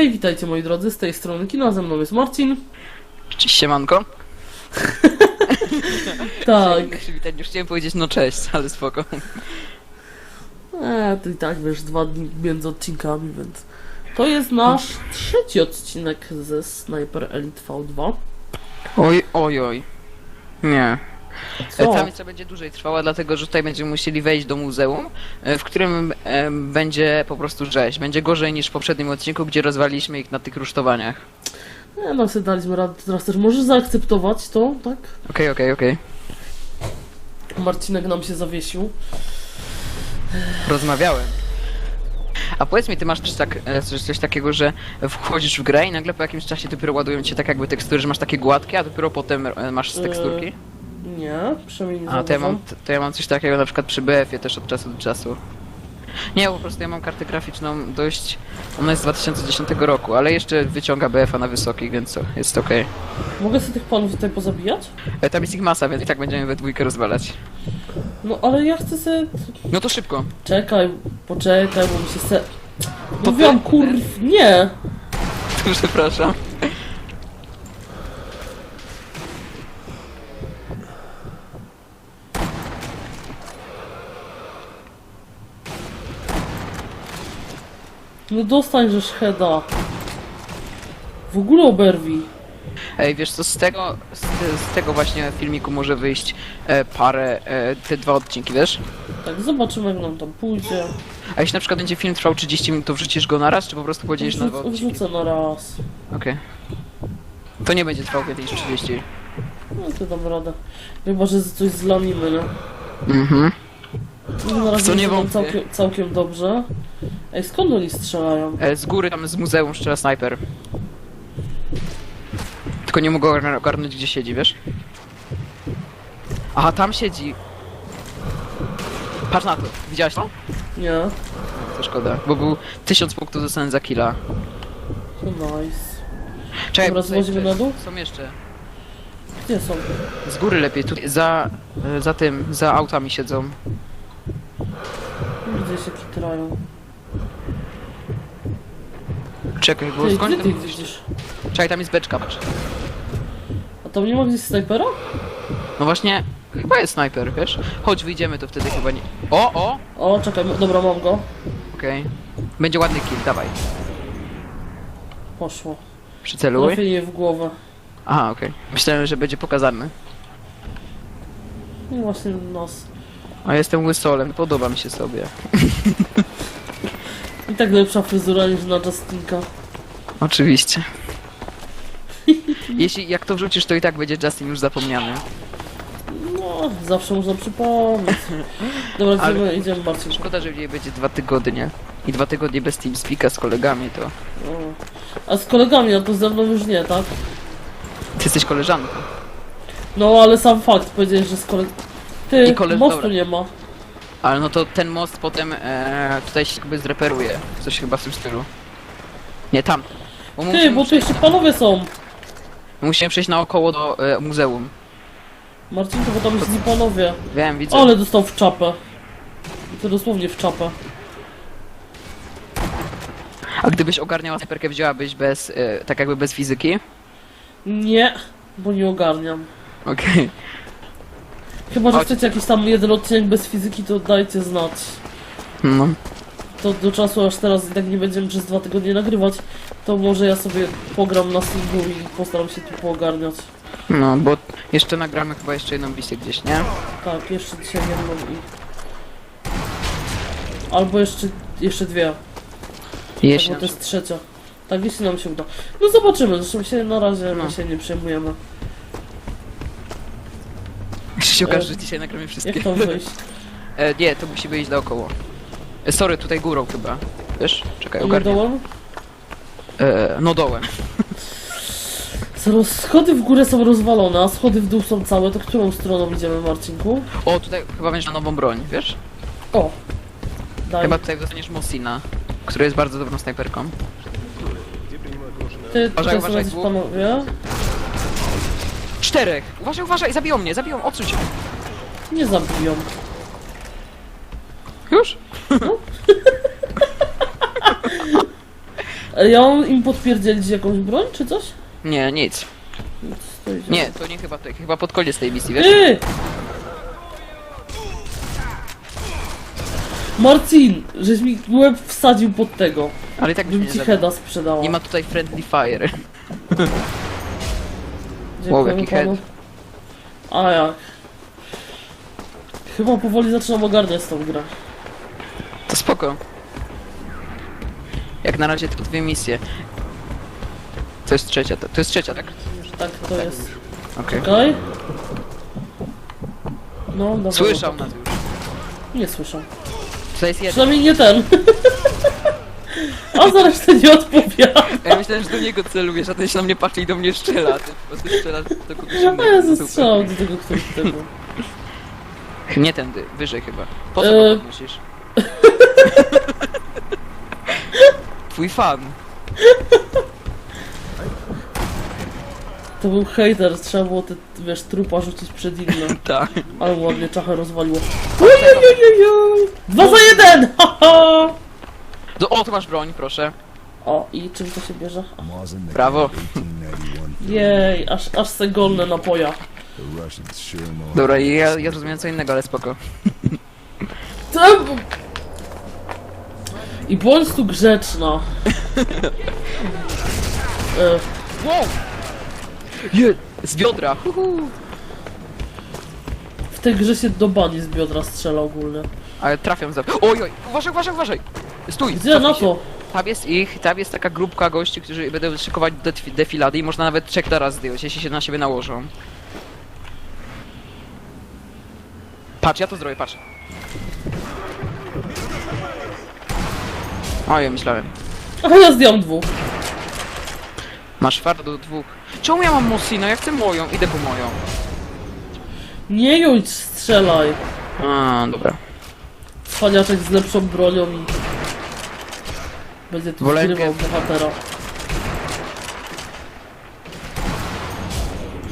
Hej, witajcie moi drodzy, z tej strony Kino, ze mną jest Marcin. Cześć, siemanko. Tak, przywitać, Już chciałem powiedzieć no cześć, ale spoko. e, to i tak wiesz, dwa dni między odcinkami, więc... To jest nasz trzeci odcinek ze Sniper Elite V2. Oj, oj, oj. Nie. Co? Misja będzie dłużej trwała, dlatego że tutaj będziemy musieli wejść do muzeum, e, w którym będzie po prostu rzeź. Będzie gorzej niż w poprzednim odcinku, gdzie rozwaliliśmy ich na tych rusztowaniach. Nie, no sobie daliśmy radę, teraz też możesz zaakceptować to, tak? Okej, okej, okej. Marcinek nam się zawiesił. Rozmawiałem. A powiedz mi, ty masz coś, tak, e, coś, coś takiego, że wchodzisz w grę i nagle po jakimś czasie dopiero ładują ci tak jakby tekstury, że masz takie gładkie, a dopiero potem e, masz z teksturki? Nie, przynajmniej nie A, to ja, mam, to ja mam coś takiego na przykład przy BF-ie też od czasu do czasu. Nie, po prostu ja mam kartę graficzną dość... Ona jest z 2010 roku, ale jeszcze wyciąga BF-a na wysoki, więc co, jest okej. Mogę sobie tych panów tutaj pozabijać? E, Tam jest ich masa, więc i tak będziemy we dwójkę rozwalać. No, ale ja chcę sobie... No to szybko. Czekaj, poczekaj, bo mi się se... To Mówiłam, ty? kurw, nie! Przepraszam. No dostań, że heada. W ogóle oberwij. Ej, wiesz co, z tego, z, z tego właśnie filmiku może wyjść e, parę, e, te dwa odcinki, wiesz? Tak, zobaczymy jak nam tam pójdzie. A jeśli na przykład będzie film trwał 30 minut, to wrzucisz go na raz, czy po prostu podzielisz na dwa Wrzuc- odcinki? Wrzucę na raz. Okej. To nie będzie trwał więcej niż 30. No to dam radę. Chyba, że coś zlamimy, nie? Mhm. No, na razie co nie wątpię. całkiem, całkiem dobrze. Ej, skąd oni strzelają? E, z góry tam z muzeum strzela snajper. Tylko nie mogę ogar- ogarnąć gdzie siedzi, wiesz? Aha, tam siedzi. Patrz na to, widziałeś to? Nie. To szkoda, bo był 1000 punktów dostałem za killa. To nice. Czekaj, Dobra, bo tutaj na dół? Są jeszcze. Gdzie są? Z góry lepiej, tu za, e, za tym, za autami siedzą. Gdzie się kitrają? Czekaj, bo Ty, skąd gdzie ty tam ich widzisz? Czekaj, tam jest beczka, patrz. A tam nie ma gdzieś snajpera? No właśnie, chyba jest snajper, wiesz? Chodź, wyjdziemy, to wtedy chyba nie... O, o! O, czekaj, dobra, mam go. Okej. Będzie ładny kill, dawaj. Poszło. Przyceluj. Trafienie w głowę. Aha, okej. Myślałem, że będzie pokazany. No właśnie nos. A jestem łysolem, podoba mi się sobie. I tak lepsza fryzura niż na Justinka. Oczywiście. Jeśli jak to wrzucisz, to i tak będzie Justin już zapomniany. No, zawsze można przypomnieć. Dobra, Ale- idziemy, idziemy bardziej. Szkoda, że w niej będzie dwa tygodnie. I dwa tygodnie bez TeamSpeaka z kolegami, to... O. A z kolegami, no to ze mną już nie, tak? Ty jesteś koleżanką. No, ale sam fakt, powiedziałeś, że z koleg... Ty, I koleż- mostu dobra. nie ma. Ale no to ten most potem e, tutaj się jakby zreperuje. Coś chyba w tym stylu. Nie, tam. Bo Ty, bo tu jeszcze panowie są. musimy przejść naokoło do e, muzeum. Marcinku, bo tam jest nie panowie. Wiem, widzę. Ale dostał w czapę. To dosłownie w czapę. A gdybyś ogarniała snajperkę, wzięłabyś bez, e, tak jakby bez fizyki? Nie, bo nie ogarniam. Okej. Chyba, że Chodź. chcecie jakiś tam jeden odcinek bez fizyki, to dajcie znać. No. To do czasu, aż teraz i tak nie będziemy przez dwa tygodnie nagrywać, to może ja sobie pogram na singlu i postaram się tu poogarniać. No, bo jeszcze nagramy chyba jeszcze jedną misję gdzieś, nie? Tak, jeszcze dzisiaj jedną i... Albo jeszcze, jeszcze dwie, Jeśli bo nam to się... jest trzecia. Tak, jeśli nam się uda. No zobaczymy, zresztą się na razie No. my się nie przejmujemy. Się okaże, że dzisiaj nagramy wszystkie. Jak tam? E, nie, to musi wyjść naokoło. E, sorry, tutaj górą chyba. Wiesz? Czekaj, Nie ogarnię. dołem? E, no dołem. Skoro schody w górę są rozwalone, a schody w dół są całe, to którą stroną idziemy, Marcinku? O, tutaj chyba będziesz na nową broń, wiesz? O! Daj. Chyba tutaj dostaniesz Mosina, który jest bardzo dobrą snajperką. Ty, Uważaj, uważaj, panowie? Czterech! Uważaj, uważaj, zabiją mnie, zabiją, odsuń się. Nie zabiją. Już? E, Ja mam im podpierdzielić jakąś broń, czy coś? Nie, nic. Nic, to idzie. Nie, to nie chyba tak, chyba pod koniec tej misji, wiesz? Ty! Marcin, żeś mi łeb wsadził pod tego. Ale i tak byś Bym ci zabił. heada sprzedała. Nie ma tutaj friendly fire. Dziękuję Wow, jaki panu. A jak? Chyba powoli zaczynam ogarniać tą grę. To spoko. Jak na razie to dwie misje. To jest trzecia, to, to jest trzecia, tak? Tak, to jest. Okej. No, dobra. Słyszał dobra. nas już. Nie słyszał. To jest jeden. Przynajmniej nie ten. A zaraz to nie odpowiada. Ja myślałem, że do niego celujesz, a ten się na mnie patrzy i do mnie strzela. Ty po prostu strzelasz do kogoś A ja innego. zestrzelam do tego, który tego. Nie tędy, wyżej chyba. Po co E. to podnosisz? Twój fan. To był hater, trzeba było te, wiesz, trupa rzucić przed innym. Tak. Ale ładnie czachę rozwaliło. Ojojojojoj! Dwa za jeden! Haha! Do, o, tu masz broń, proszę. O, i czym to się bierze? Brawo. Jej, aż, aż se golne napoja. Dobra, ja, ja rozumiem co innego, ale spoko. Tam... I bądź tu grzeczna. E, Wow! Je, z biodra. Huhu. w tej grze się do bani z biodra strzela ogólnie. Ale trafiam za... Oj, oj, uważaj, uważaj, uważaj! Stój! Gdzie cofnij na się. to? Tam jest ich, tam jest taka grupka gości, którzy będą szykować defi- defilady i można nawet trzech naraz zdjąć, jeśli się na siebie nałożą. Patrz, ja to zrobię, patrz. O, ja myślałem. Aha, ja zdjąłem dwóch. Masz fart do dwóch. Czemu ja mam Mosina? Ja chcę moją, idę po moją. Nie jąć, strzelaj. A, dobra. Cwaniaczek z lepszą bronią i... Będzie tu Wolenkę. zgrywał bohatera.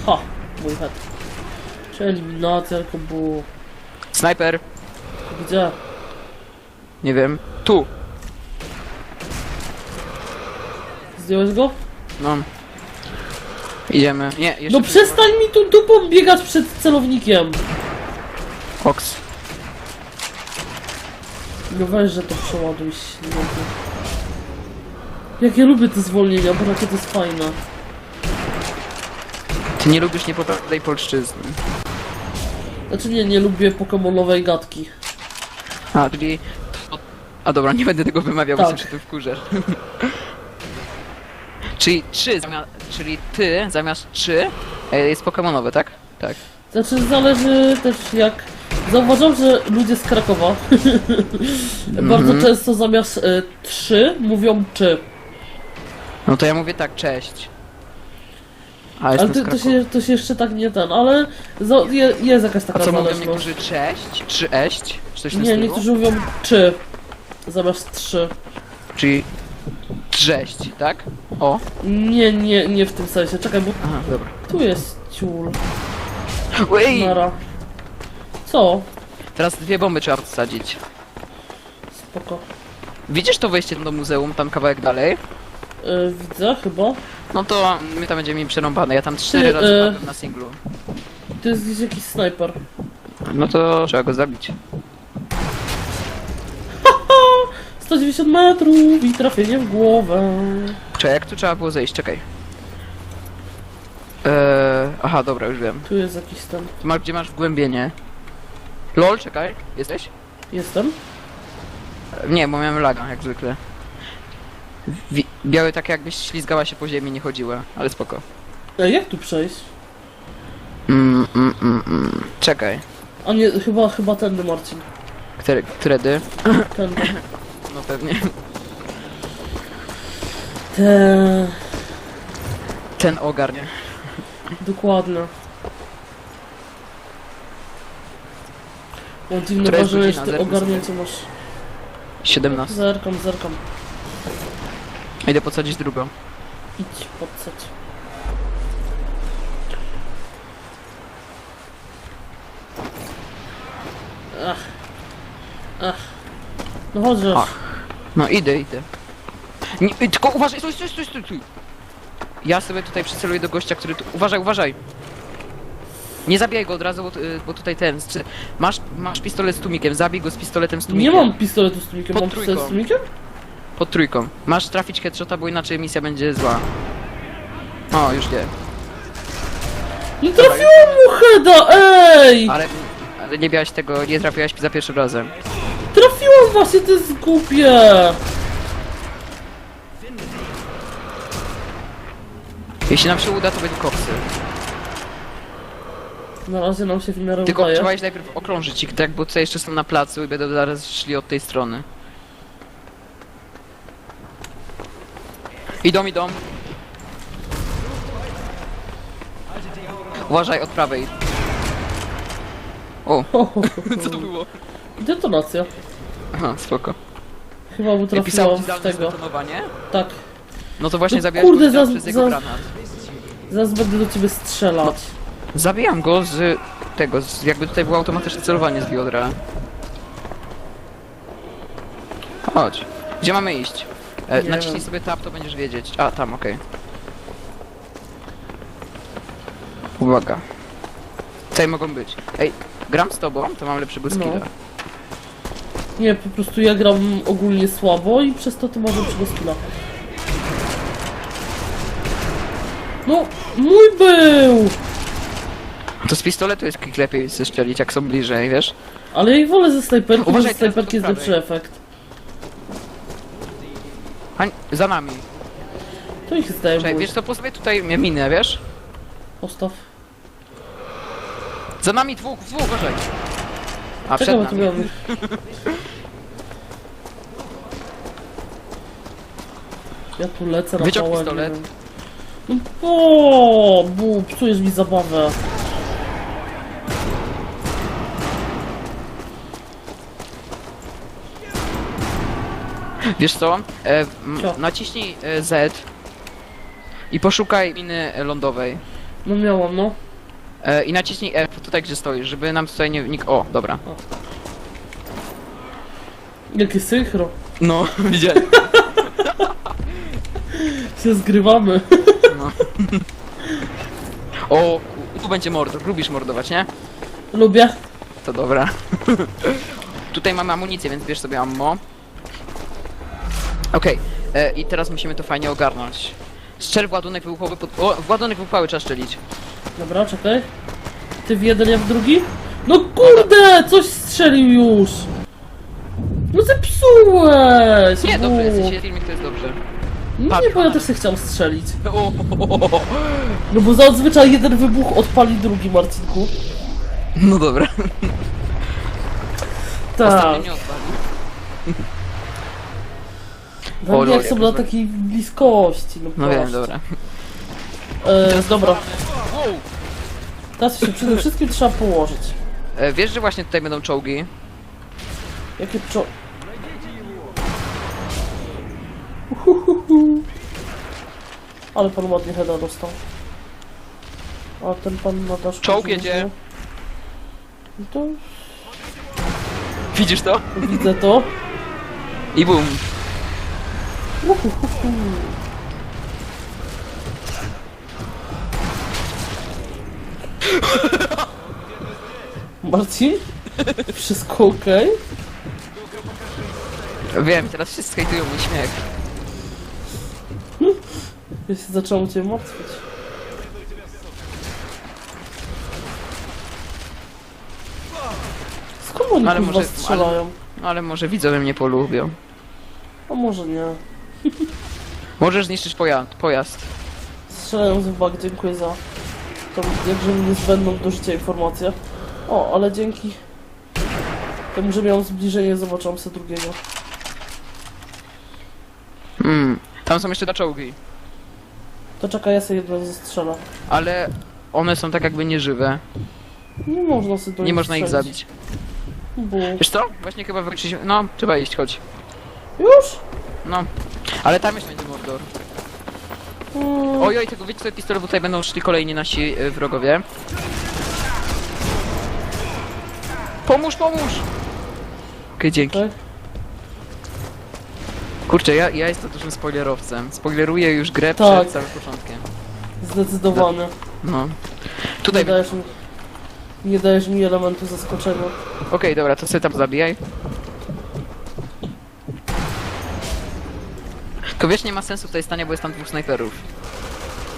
Ha! Mój head. Czy eliminacja, tylko było... Snajper, Gdzie? nie wiem. Tu. Zdjąłeś go? No. Idziemy. Nie, jeszcze No przestań mi tu dupą biegać przed celownikiem! Oks. No weź, że to przeładuj śniegu. Jak ja lubię te zwolnienia, bo takie to jest fajne. Ty nie lubisz niepoprawnej polszczyzny. Znaczy nie, nie lubię pokemonowej gadki. A, czyli... A dobra, nie będę tego wymawiał, bo Tak. się przy tym czyli trzy zamiast... Czyli ty zamiast trzy e, jest pokemonowe, tak? Tak. Znaczy zależy też jak... Zauważam, że ludzie z Krakowa bardzo często zamiast y, trzy mówią czy. No to ja mówię tak, cześć. A Ale jestem ty, z to, Krakowa. się, to się jeszcze tak nie ten, ale za, je, jest jakaś A taka co mówią zależność. niektórzy cześć? Czy eść? Czy coś w tym Nie, stylu? niektórzy mówią czy zamiast trzy. Czyli... Cześć, tak? O. Nie, nie, nie w tym sensie. Czekaj, bo Aha, dobra. tu jest ciul. Ej! Nara. Co? Teraz dwie bomby trzeba wsadzić. Spoko. Widzisz to wejście do muzeum, tam kawałek dalej? Y, widzę chyba. No to my tam będziemy mieli przerąbane, ja tam cztery Ty, razy e, padłem na singlu. To jest gdzieś jakiś snajper. No to trzeba go zabić. 190 metrów i trafienie w głowę. Czekaj, jak tu trzeba było zejść? Czekaj. Eee, aha, dobra, już wiem. Tu jest jakiś ten. Tu masz, gdzie masz wgłębienie? LOL, czekaj, jesteś? Jestem? E, Nie, bo miałem laga, jak zwykle. Wi białe tak jakbyś ślizgała się po ziemi, nie chodziła, ale spoko. Ej, jak tu przejść? Mm, mm, mm, mm. Czekaj. A nie, chyba, chyba tędy Marcin. Które, któredy? Tędy. No pewnie. Te... Ten ogarnie. Dokładnie. Mam dziwne Która jest wrażenie, że godzina? ty Zerknij ogarnięcie masz. 17. Zerkam, zerkam. Idę podsadzić drugą. Idź, podsadź. Ach. Ach. No chodź, Ach. No idę, idę. Nie, y, tylko uważaj, stój, stój, stój, stój, stój. Ja sobie tutaj przyceluję do gościa, który tu... Uważaj, uważaj. Nie zabijaj go od razu, bo, y, bo tutaj ten... Masz, masz pistolet z tłumikiem, zabij go z pistoletem z Nie tłumikiem. mam pistoletu z tłumikiem, Pod mam pistolet z tłumikiem? Pod trójką. Masz trafić headshota, bo inaczej misja będzie zła. O, już nie. Nie trafiłem mu heada, ej! Ale, ale nie miałeś tego, nie trafiłaś za pierwszym razem. Trafiłem właśnie, to jest głupie! Jeśli nam się uda, to będzie koksy. Na razie nam się w miarę Tylko udaje. trzeba najpierw okrążyć ich, tak? Bo tutaj jeszcze są na placu i będą zaraz szli od tej strony. Idą, idą. Uważaj od prawej. O, co to było? Detonacja. Aha, spoko. Chyba mu trafiłam ci w tego. zdetonowanie? Tak. No to właśnie No zabijać kurde, gościa za- przez jego za- granat. Zaraz będę do ciebie strzelać. Zabijam go z tego, z, jakby tutaj było automatyczne celowanie z biodra. Chodź. Gdzie mamy iść? E, Nie naciśnij wiem. sobie tab, to będziesz wiedzieć. A, tam, okej. Uwaga. Tutaj mogą być. Ej, gram z tobą, to mam lepszego skilla. No. Nie, po prostu ja gram ogólnie słabo i przez to ty masz lepszego skilla. No, mój był! To z pistoletu jest klik lepiej zestrzelić, jak są bliżej, wiesz? Ale ja ich wolę ze snajperki, bo Uważaj ze teraz snajperki jest lepszy prawej. efekt. Hań, za nami. To ich Czekaj, zdejmuj. wiesz co, po sobie tutaj minę, wiesz? Postaw. Za nami dwóch, dwóch, uważaj. A, Czekaj, bo przed tu nami. Ja tu lecę na Wyciąg pałę, pistolet. wiem. No, o, bu, psujesz mi zabawę. Wiesz co? E, m, Co? naciśnij e, Z i poszukaj miny e, lądowej. No miałam, no. E, I naciśnij F tutaj, gdzie stoisz, żeby nam tutaj nie... Nik o, dobra. Jakie synchro. No, widziałem. Się zgrywamy. No. o, ku- tu będzie mordor. Lubisz mordować, nie? Lubię. To dobra. tutaj mamy amunicję, więc bierz sobie ammo. Okej, e, i teraz musimy to fajnie ogarnąć. Strzel w ładunek wybuchowy pod... O, w ładunek wybuchowy trzeba strzelić. Dobra, czekaj. Ty w jeden, ja w drugi? No kurde, coś strzelił już. No zepsułeś. Nie, dobrze, jesteś filmik, to jest dobrze. No nie, bo ja też się chciał strzelić. O, No bo zazwyczaj jeden wybuch odpali drugi, Marcinku. No dobra. Tak. Ostatnio nie. Dla O, mnie jak lol, są jak na rozwali- takiej bliskości. No, No wiem, dobra. E, dobra, Wow. teraz się przede wszystkim trzeba położyć. E, wiesz, że właśnie tutaj będą czołgi? Jakie czo... Uhuhuhu. Ale pan ładnie heada dostał. A ten pan na daszku... Czołg żyje. jedzie. No to Widzisz to? widzę to. I bum. Uhuhuhu. Marcin? Wszystko okej? Wiem, teraz wszyscy hejtują mój śmiech. Ja się zacząłem cię martwić. Skąd oni Ale ale może- może, strzelają? No ale może widzowie mnie polubią. A może nie. Możesz zniszczyć pojazd. pojazd. Strzelają z bug, dziękuję za tą jakże niezbędną do życia informację. O, ale dzięki temu, że miałem zbliżenie, zobaczyłam sobie drugiego. Hmm. Tam są jeszcze dwa czołgi. To czekaj, ja sobie jedno zestrzelę. Ale one są tak jakby nieżywe. Nie można sobie do Nie nich można ich strzelić. zabić. Bo... Wiesz co? Właśnie chyba wróciliśmy. No, trzeba iść, chodź. Już? No. Ale tam jeszcze będzie Mordor. Mm, Ojoj, tego wiecie sobie pistolet, bo tutaj będą szli kolejni nasi y, wrogowie. Pomóż, pomóż! Okej, dzięki. okej. Kurczę, ja, ja jestem dużym spoilerowcem. Spoileruję już grę Tak. przed samym początkiem. Zdecydowanie. No. Nie Tutaj... Okej, dajesz mi, nie dajesz mi elementu zaskoczenia. dobra, to sobie tam zabijaj. Tylko wiesz, nie ma sensu tutaj stania, bo jest tam dwóch snajperów.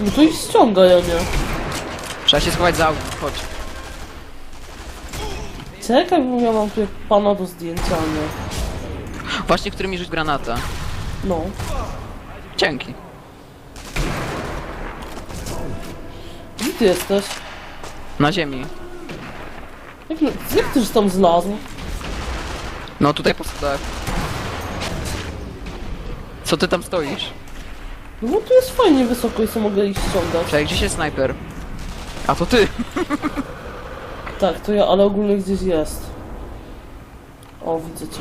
No to ich ściąga, ja nie. Trzeba się schować za auto, chodź. Czekaj, bo ja mam tu pana do zdjęcia, nie? Właśnie, który mi rzuć granata. No. Dzięki. Gdzie ty jesteś? Na ziemi. Jak, jak ty już tam zlazł? No tutaj po schodach. Co ty tam stoisz? No bo tu jest fajnie wysoko i sobie mogę ich ściągać. Czekaj, gdzieś jest snajper? A to ty! Tak, to ja, ale ogólnie gdzieś jest. O, widzę cię.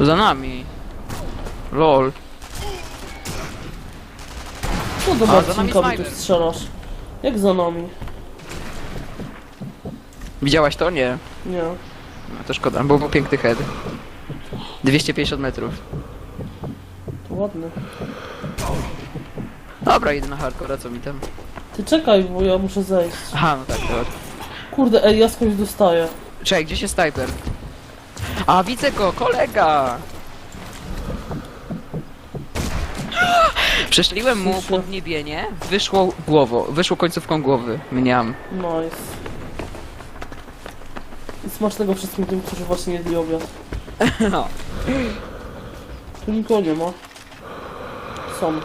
Za nami. Lol. Co do A, za nami Marcinka tu snajper. strzelasz? Jak za nami? Widziałaś to? Nie. Nie. No to szkoda, bo był piękny head. 250 metrów. Ładny. Dobra, idę na hardcore, co mi tam? Ty czekaj, bo ja muszę zejść. Aha, no tak, dobra. Kurde, ej, ja skądś dostaję. Czekaj, gdzie się snajper? A, widzę go, kolega! Przeszliłem mu Słyszę. podniebienie, wyszło głowo, wyszło końcówką głowy. Mniam. Nice. I smacznego wszystkim tym, którzy właśnie jedli obiad. No. Tu nikogo nie ma. Są.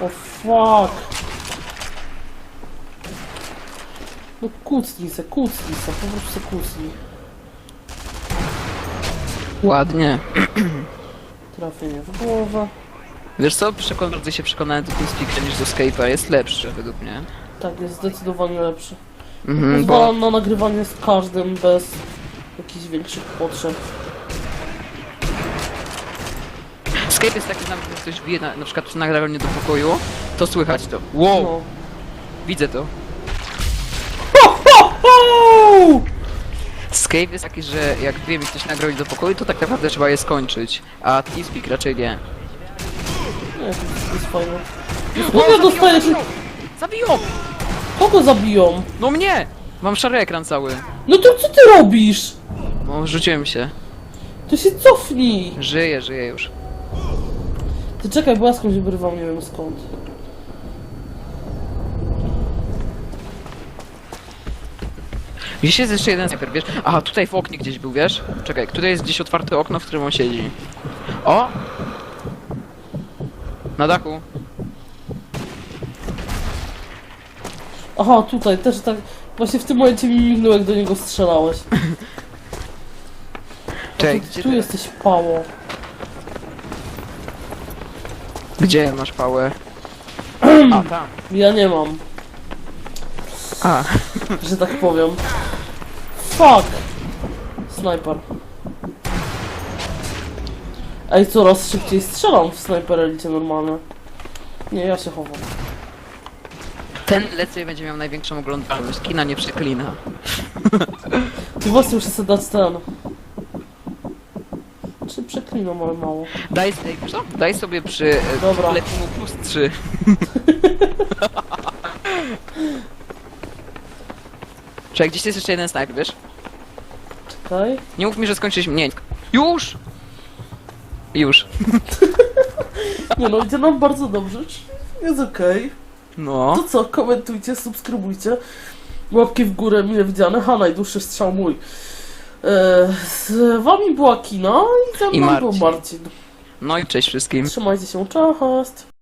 O fuck. No kucnij se, kucnij se, po prostu se kucnij. Ładnie. Trafienie w głowę. Wiesz co, Przekon bardziej się przekonałem do TeamSpeak'a niż do Skype'a, jest lepszy według mnie. Tak, jest zdecydowanie lepszy. Mhm, Pozwala bo... na nagrywanie z każdym bez jakichś większych potrzeb. Skype jest taki, że nawet jak ktoś bije na, na przykład przy nagraniu do pokoju, to słychać to. Wow, No. widzę to. Skype jest taki, że jak bije mi ktoś nagrał do pokoju, to tak naprawdę trzeba je skończyć. A TeamSpeak raczej nie. Nie, to jest, to jest fajne. Skąd dostajesz... Zabiją! Kogo zabiją? No mnie! Mam szary ekran cały. No to co ty robisz? No, rzuciłem się. To się cofnij! Żyję, żyję już. Ty czekaj, bo ja skądś wyrwał, nie wiem skąd. Gdzieś jest jeszcze jeden snajper, wiesz? Aha, tutaj w oknie gdzieś był, wiesz? Czekaj, tutaj jest gdzieś otwarte okno, w którym on siedzi. O! Na dachu. Aha, tutaj też tak... Właśnie w tym momencie mi mignął, jak do niego strzelałeś. Czekaj, tu, gdzie, tu ty- jesteś pało. Gdzie masz pałę? A, tam. Ja nie mam, A, że tak powiem. Fuck! Snajper. Ej, coraz szybciej strzelam w snajper elicie normalnie. Nie, ja się chowam. ten lecy będzie miał największą oglądalność. Kina nie przeklina. Ty właśnie muszę sobie dać ten. Czy przeklinam, ale mało. Daj, wiesz co? Daj sobie przy e, Dobra. Lecimu plus 3. Czekaj, gdzieś jest jeszcze jeden sniper, wiesz? Czekaj. Nie mów mi, że skończyliśmy. Nie. Już! Już. Nie no, idzie nam bardzo dobrze. Jest okej. No. To co, komentujcie, subskrybujcie. Łapki w górę, mile widziane. Ha, najdłuższy strzał mój. E, z wami była Kina i ze I mną był Marcin. Marcin. No i cześć wszystkim. Trzymajcie się, cześć.